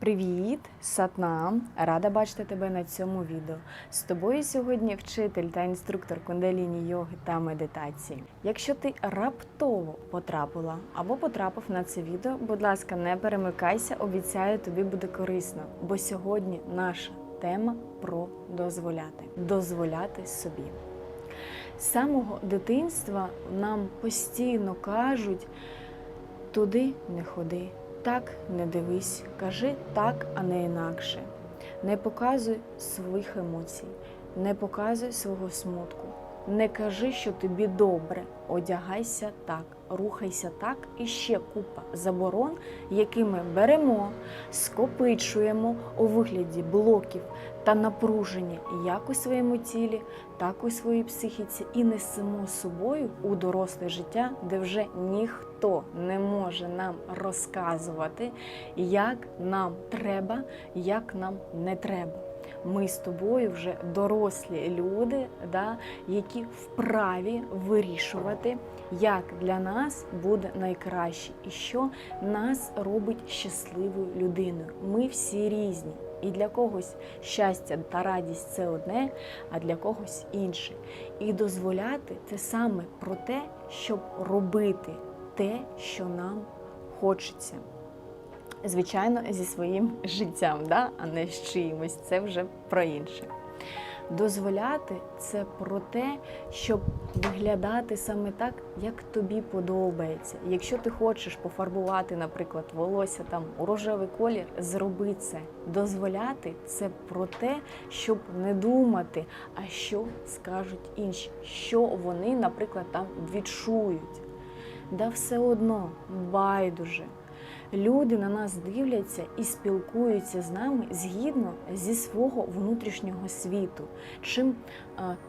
Привіт, Сатнам! Рада бачити тебе на цьому відео. З тобою сьогодні вчитель та інструктор кундаліні йоги та медитації. Якщо ти раптово потрапила або потрапив на це відео, будь ласка, не перемикайся, обіцяю, тобі буде корисно. Бо сьогодні наша тема про дозволяти. Дозволяти собі. З самого дитинства нам постійно кажуть: туди не ходи, так не дивись, кажи так, а не інакше. Не показуй своїх емоцій, не показуй свого смутку. Не кажи, що тобі добре, одягайся так, рухайся так і ще купа заборон, які ми беремо, скопичуємо у вигляді блоків та напруження як у своєму тілі, так у своїй психіці, і несемо з собою у доросле життя, де вже ніхто не може нам розказувати, як нам треба, як нам не треба. Ми з тобою вже дорослі люди, да, які вправі вирішувати, як для нас буде найкраще і що нас робить щасливою людиною. Ми всі різні. І для когось щастя та радість це одне, а для когось інше. І дозволяти це саме про те, щоб робити те, що нам хочеться. Звичайно, зі своїм життям, да? а не з чиїмось. Це вже про інше. Дозволяти це про те, щоб виглядати саме так, як тобі подобається. Якщо ти хочеш пофарбувати, наприклад, волосся там у рожевий колір, зроби це. Дозволяти це про те, щоб не думати, а що скажуть інші, що вони, наприклад, там відчують. Да все одно байдуже. Люди на нас дивляться і спілкуються з нами згідно зі свого внутрішнього світу. Чим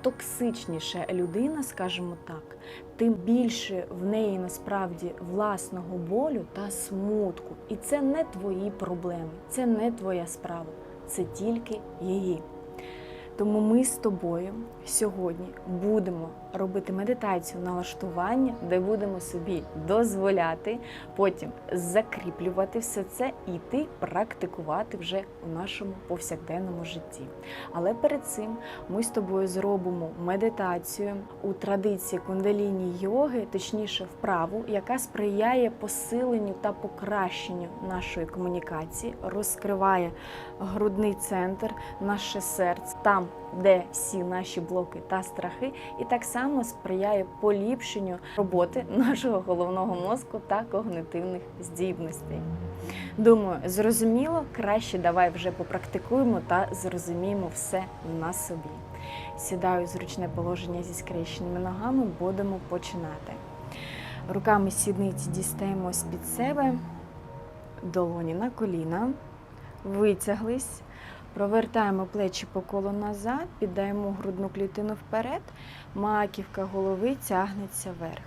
токсичніша людина, скажімо так, тим більше в неї насправді власного болю та смутку. І це не твої проблеми, це не твоя справа, це тільки її. Тому ми з тобою сьогодні будемо робити медитацію налаштування, де будемо собі дозволяти, потім закріплювати все це і йти практикувати вже у нашому повсякденному житті. Але перед цим ми з тобою зробимо медитацію у традиції кундаліні йоги, точніше вправу, яка сприяє посиленню та покращенню нашої комунікації, розкриває грудний центр, наше серце там де всі наші блоки та страхи, і так само сприяє поліпшенню роботи нашого головного мозку та когнитивних здібностей. Думаю, зрозуміло, краще давай вже попрактикуємо та зрозуміємо все на собі. Сідаю в зручне положення зі скрещеними ногами, будемо починати. Руками сідниці дістаємо з-під себе, долоні на коліна, витяглись. Провертаємо плечі по колу назад, піддаємо грудну клітину вперед, маківка голови тягнеться вверх.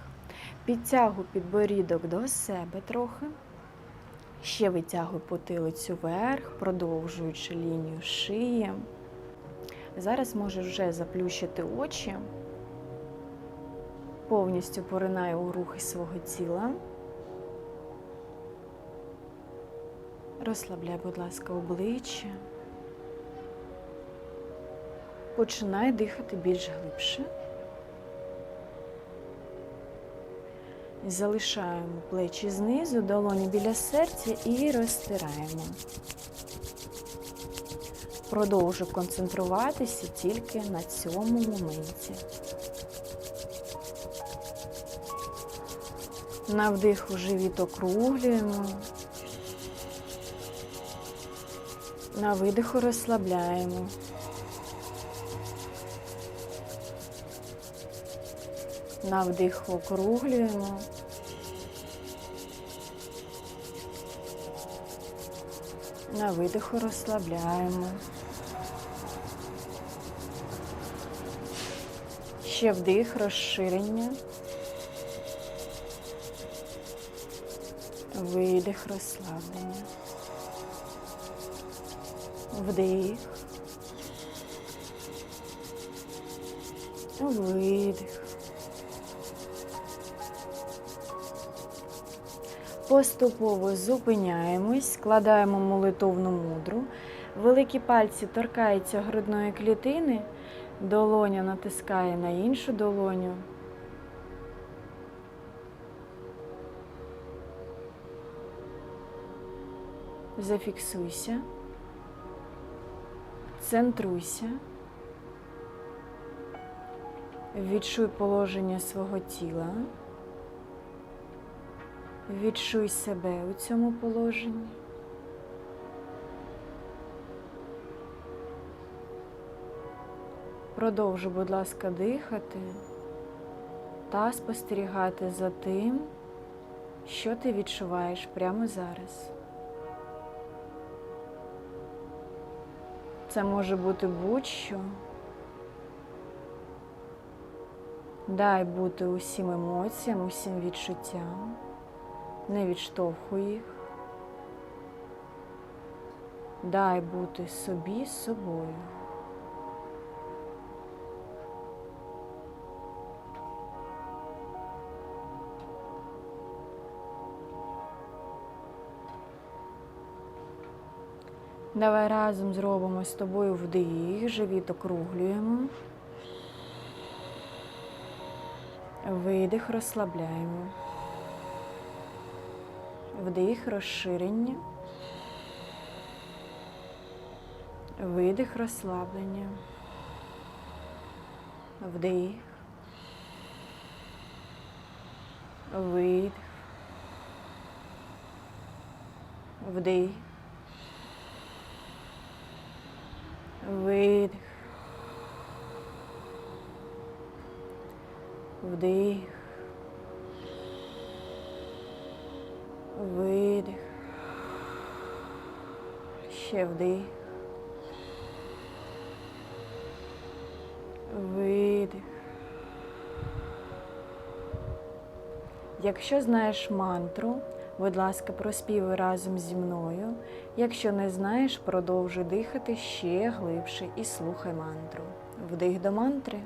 Підтягую підборідок до себе трохи. Ще витягую потилицю вверх, продовжуючи лінію шиї. Зараз можеш вже заплющити очі, повністю поринаю у рухи свого тіла. Розслабляй, будь ласка, обличчя. Починай дихати більш глибше. Залишаємо плечі знизу, долоні біля серця і розтираємо. Продовжу концентруватися тільки на цьому моменті. На вдиху живіт округлюємо. На видиху розслабляємо. На вдих округлюємо. На видиху розслабляємо. Ще вдих, розширення. Видих, розслаблення. Вдих. Видих. Поступово зупиняємось, складаємо молитовну мудру. Великі пальці торкаються грудної клітини, долоня натискає на іншу долоню. Зафіксуйся, центруйся, відчуй положення свого тіла. Відчуй себе у цьому положенні. Продовжуй, будь ласка, дихати та спостерігати за тим, що ти відчуваєш прямо зараз. Це може бути будь-що. Дай бути усім емоціям, усім відчуттям не відштовхуй їх. Дай бути собі собою. Давай разом зробимо з тобою вдих, живіт округлюємо. Видих, розслабляємо. Вдих, розширення. Видих, розслаблення. Вдих. Видих. Вдих. Видих. Вдих. Видих. Ще вдих. Видих. Якщо знаєш мантру, будь ласка, проспівуй разом зі мною. Якщо не знаєш, продовжуй дихати ще глибше і слухай мантру. Вдих до мантри.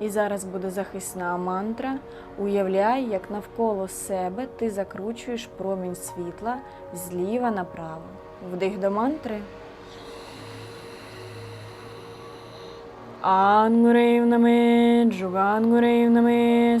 І зараз буде захисна мантра. Уявляй, як навколо себе ти закручуєш промінь світла зліва направо. Вдих до мантри. Ангурев наме, Джугангурев наме,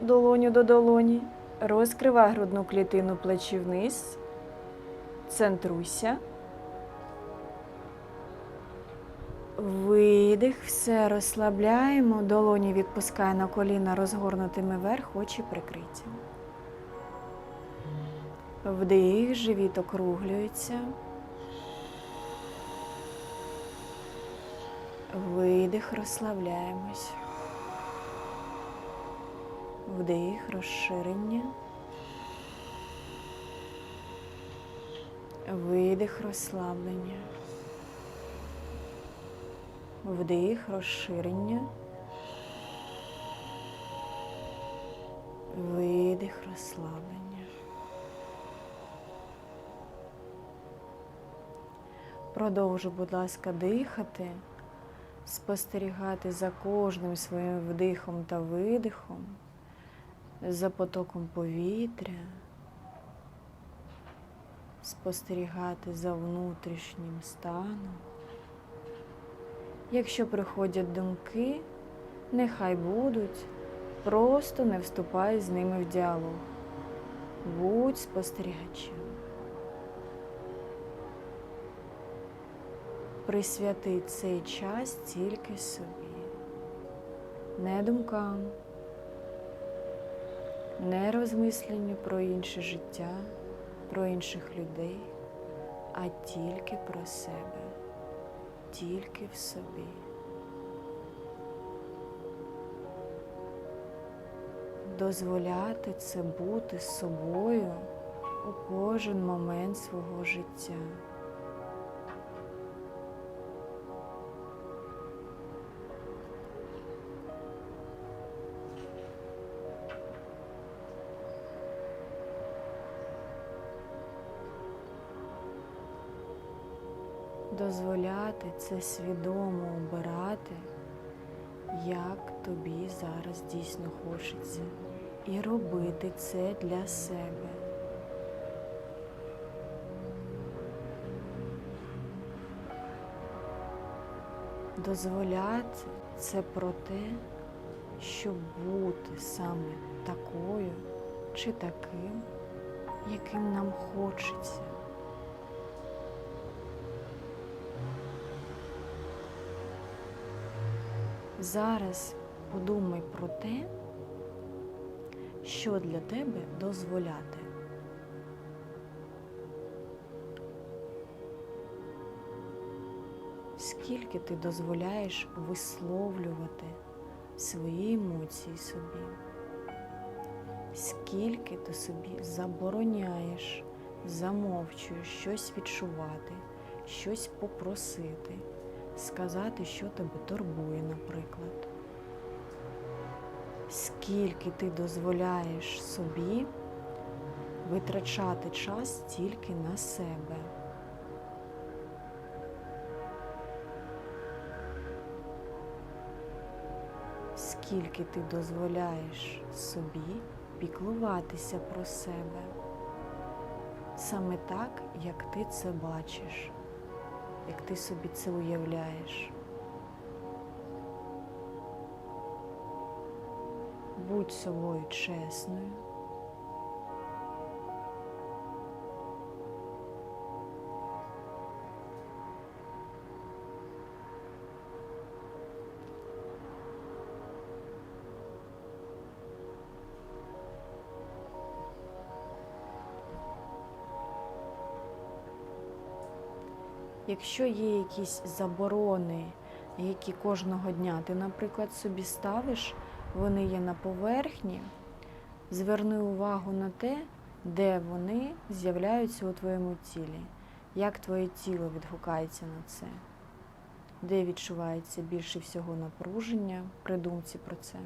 долоню до долоні. Розкривай грудну клітину плечі вниз. Центруйся. Видих, все розслабляємо. Долоні відпускай на коліна розгорнутими вверх, очі прикриті. Вдих, живіт округлюється. Видих, розслабляємось. Вдих, розширення. Видих, розслаблення. Вдих, розширення. Видих, розслаблення. Продовжуй, будь ласка, дихати, спостерігати за кожним своїм вдихом та видихом, за потоком повітря, спостерігати за внутрішнім станом. Якщо приходять думки, нехай будуть, просто не вступай з ними в діалог. Будь спостерігачем. Присвяти цей час тільки собі, не думкам, не розмисленню про інше життя, про інших людей, а тільки про себе, тільки в собі. Дозволяти це бути собою у кожен момент свого життя. Дозволяти це свідомо обирати, як тобі зараз дійсно хочеться, і робити це для себе. Дозволяти це про те, щоб бути саме такою чи таким, яким нам хочеться. Зараз подумай про те, що для тебе дозволяти. Скільки ти дозволяєш висловлювати свої емоції собі? Скільки ти собі забороняєш, замовчуєш щось відчувати, щось попросити? Сказати, що тебе турбує, наприклад. Скільки ти дозволяєш собі витрачати час тільки на себе. Скільки ти дозволяєш собі піклуватися про себе, саме так, як ти це бачиш як ти собі це уявляєш. Будь собою чесною. Якщо є якісь заборони, які кожного дня ти, наприклад, собі ставиш, вони є на поверхні, зверни увагу на те, де вони з'являються у твоєму тілі, як твоє тіло відгукається на це, де відчувається більше всього напруження при думці про це.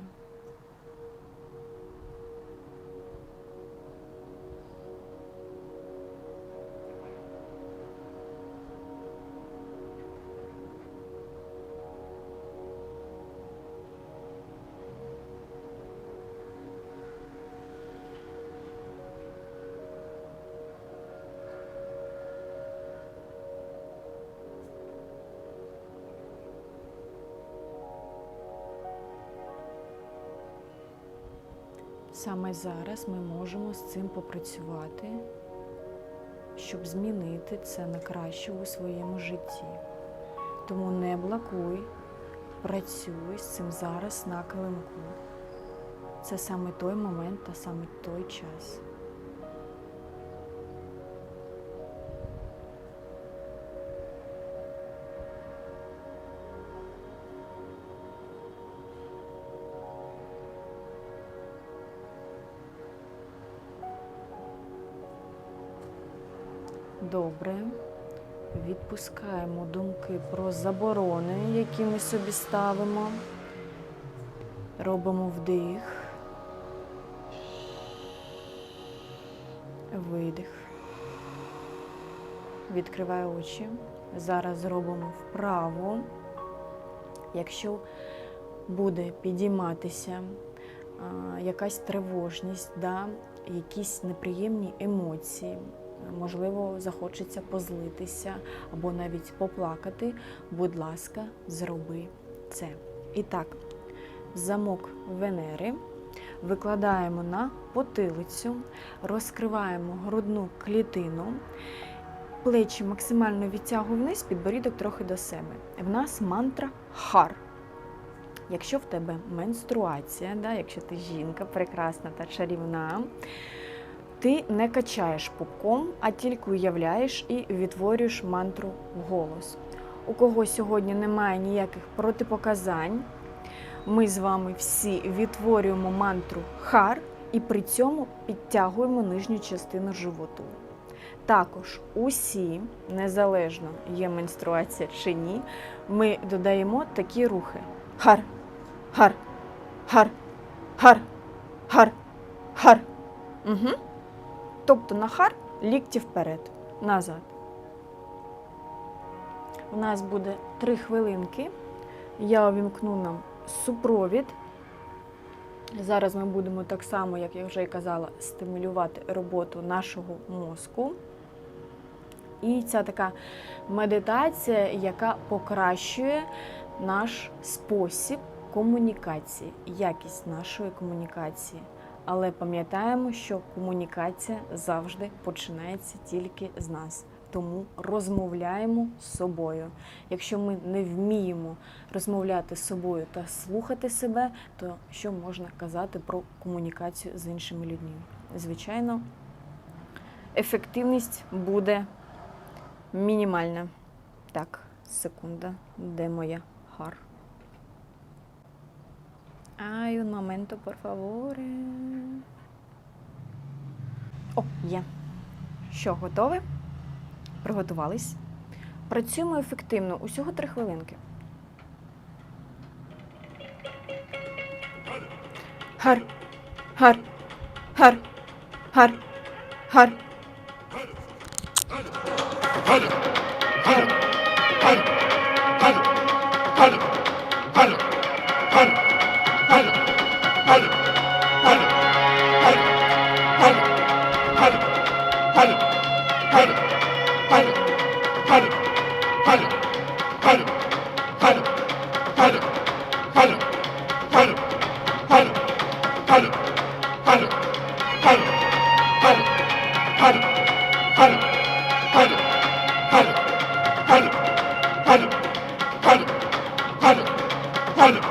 Саме зараз ми можемо з цим попрацювати, щоб змінити це на краще у своєму житті. Тому не блокуй, працюй з цим зараз на килимку. Це саме той момент та саме той час. Добре. Відпускаємо думки про заборони, які ми собі ставимо. Робимо вдих. Видих. Відкривай очі. Зараз зробимо вправу Якщо буде підійматися а, якась тривожність, да, якісь неприємні емоції, можливо, захочеться позлитися або навіть поплакати, будь ласка, зроби це. І так, замок Венери викладаємо на потилицю, розкриваємо грудну клітину, плечі максимально відтягуємо вниз, підборідок трохи до себе. В нас мантра хар. Якщо в тебе менструація, да, якщо ти жінка прекрасна та чарівна, ти не качаєш пупком, а тільки уявляєш і відтворюєш мантру вголос. У кого сьогодні немає ніяких протипоказань, ми з вами всі відтворюємо мантру хар і при цьому підтягуємо нижню частину животу. Також усі, незалежно є менструація чи ні, ми додаємо такі рухи: хар, хар, хар, хар, хар, хар. Угу. Тобто на хар лікті вперед, назад. У нас буде три хвилинки. Я увімкну нам супровід. Зараз ми будемо так само, як я вже і казала, стимулювати роботу нашого мозку. І ця така медитація, яка покращує наш спосіб комунікації, якість нашої комунікації. Але пам'ятаємо, що комунікація завжди починається тільки з нас. Тому розмовляємо з собою. Якщо ми не вміємо розмовляти з собою та слухати себе, то що можна казати про комунікацію з іншими людьми? Звичайно, ефективність буде мінімальна. Так, секунда, де моя хар? Ay, un momento, por favor. О, є. Що, готове? Приготувались? Працюємо ефективно. Усього три хвилинки. Гар. Гар. Гар. Гар. Гар. Гар. Гар. Гар. Гар. Гар. Hello.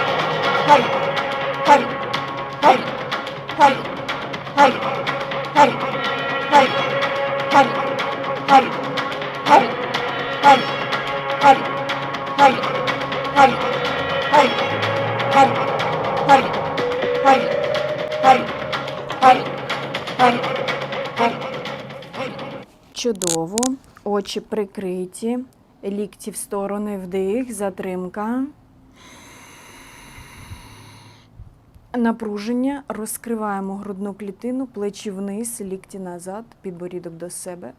Очі прикриті, лікті в сторони, вдих, затримка. Напруження. Розкриваємо грудну клітину, плечі вниз, лікті назад, підборідок до себе.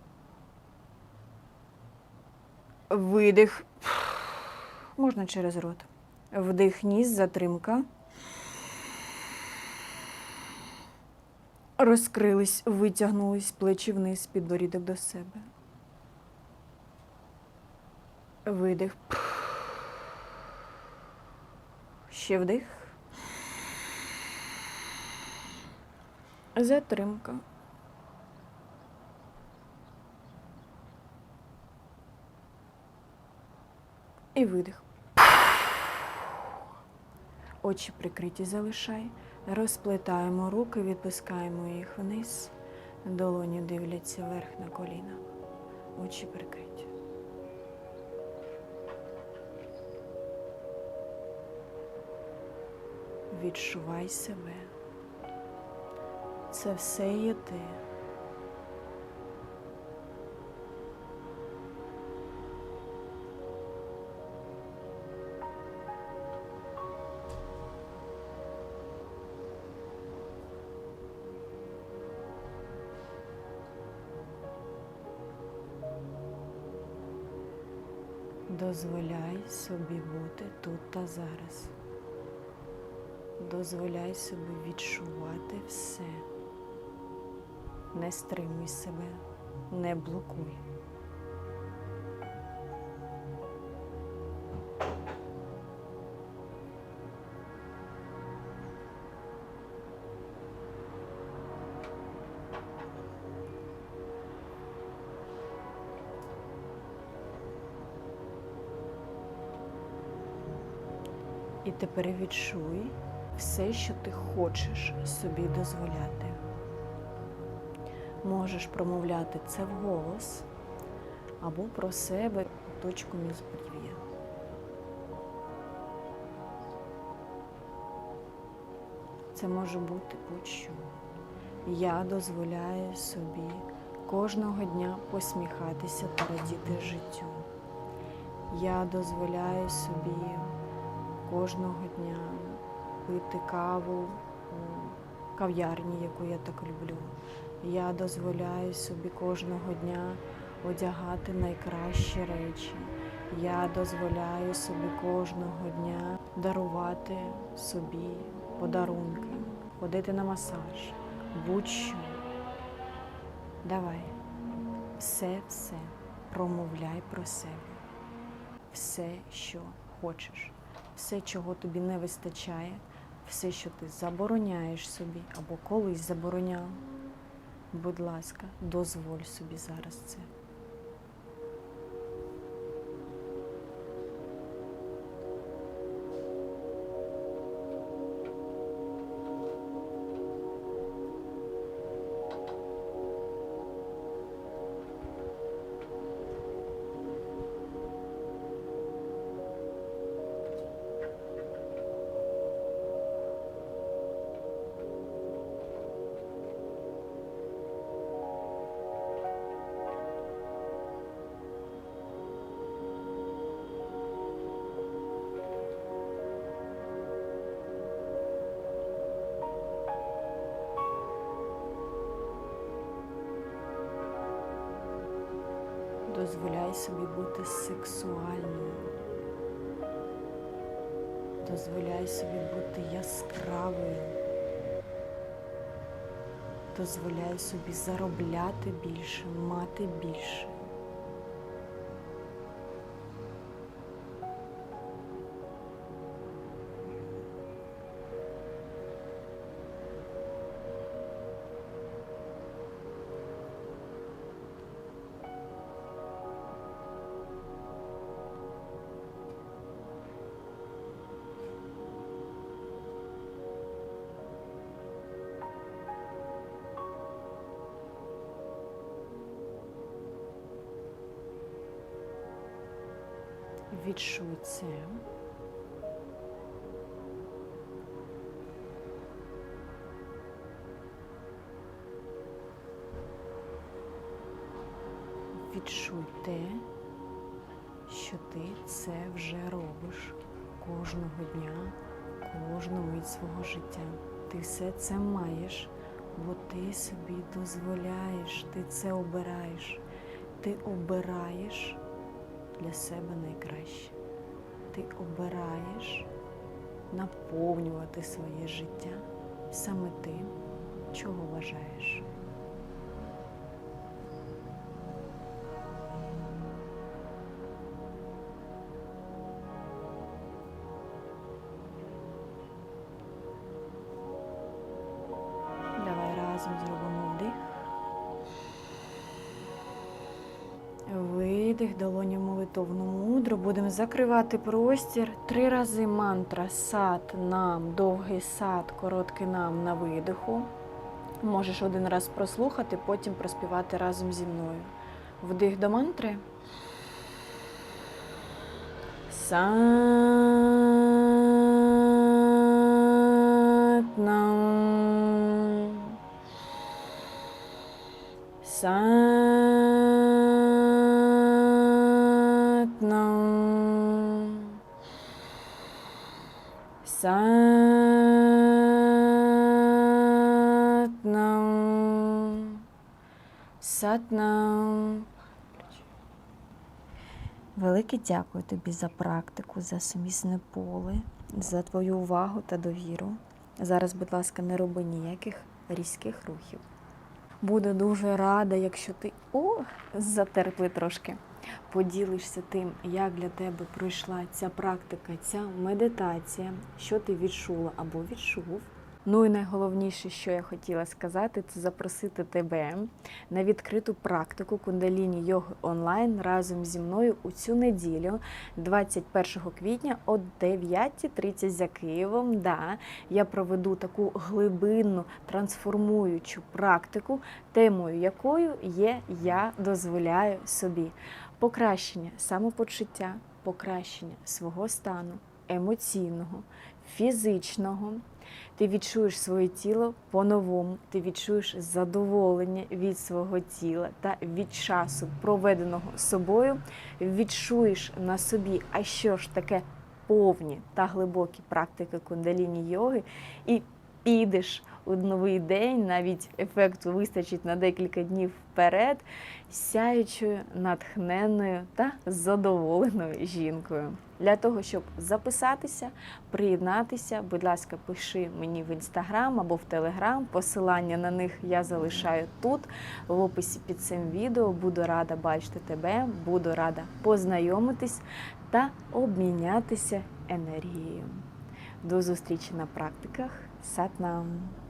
Видих. Можна через рот. Вдих, ніс, затримка. Розкрились, витягнулись, плечі вниз, підборідок до себе. Видих. Ще вдих. Затримка. І видих. Очі прикриті залишай. Розплетаємо руки, відпускаємо їх вниз. Долоні дивляться вверх на коліна. Очі прикриті. Відчувай себе. Це все є ти. Дозволяй собі бути тут та зараз. Дозволяй собі відчувати все. Не стримуй себе, не блокуй. І тепер відчуй все, що ти хочеш собі дозволяти. Можеш промовляти це вголос або про себе точку міжбрів'я. Це може бути будь-що. Я дозволяю собі кожного дня посміхатися та радіти життю. Я дозволяю собі кожного дня пити каву у кав'ярні, яку я так люблю. Я дозволяю собі кожного дня одягати найкращі речі. Я дозволяю собі кожного дня дарувати собі подарунки, ходити на масаж, будь-що. Давай, все-все промовляй про себе, все, що хочеш все, чого тобі не вистачає, все, що ти забороняєш собі або колись забороняв, будь ласка, дозволь собі зараз це. Дозволяй собі бути сексуальною. Дозволяй собі бути яскравою. Дозволяй собі заробляти більше, мати більше. Відчуй це. Відчуй те, що ти це вже робиш кожного дня, кожну мить свого життя. Ти все це маєш, бо ти собі дозволяєш, ти це обираєш. Ти обираєш для себе найкраще. Ти обираєш наповнювати своє життя саме тим, чого бажаєш. Видих, долоні молитовну мудру. Будемо закривати простір. Три рази мантра сад нам, довгий сад, короткий нам на видиху. Можеш один раз прослухати, потім проспівати разом зі мною. Вдих до мантри. Сат нам. Сат нам. Сат нам. Велике дякую тобі за практику, за сумісне поле, за твою увагу та довіру. Зараз, будь ласка, не роби ніяких різких рухів. Буду дуже рада, якщо ти о, затерпли трошки. Поділишся тим, як для тебе пройшла ця практика, ця медитація, що ти відчула або відчув. Ну і найголовніше, що я хотіла сказати, це запросити тебе на відкриту практику кундаліні йоги онлайн разом зі мною у цю неділю, 21 квітня о 9.30 за Києвом. Да, я проведу таку глибинну трансформуючу практику, темою якою є я дозволяю собі покращення самопочуття, покращення свого стану емоційного, фізичного. Ти відчуєш своє тіло по-новому, ти відчуєш задоволення від свого тіла та від часу, проведеного собою, відчуєш на собі, а що ж таке повні та глибокі практики кундаліні йоги, і підеш у новий день, навіть ефекту вистачить на декілька днів вперед, сяючою, натхненною та задоволеною жінкою. Для того, щоб записатися, приєднатися, будь ласка, пиши мені в інстаграм або в телеграм. Посилання на них я залишаю тут, в описі під цим відео. Буду рада бачити тебе, буду рада познайомитись та обмінятися енергією. До зустрічі на практиках. Сатнам!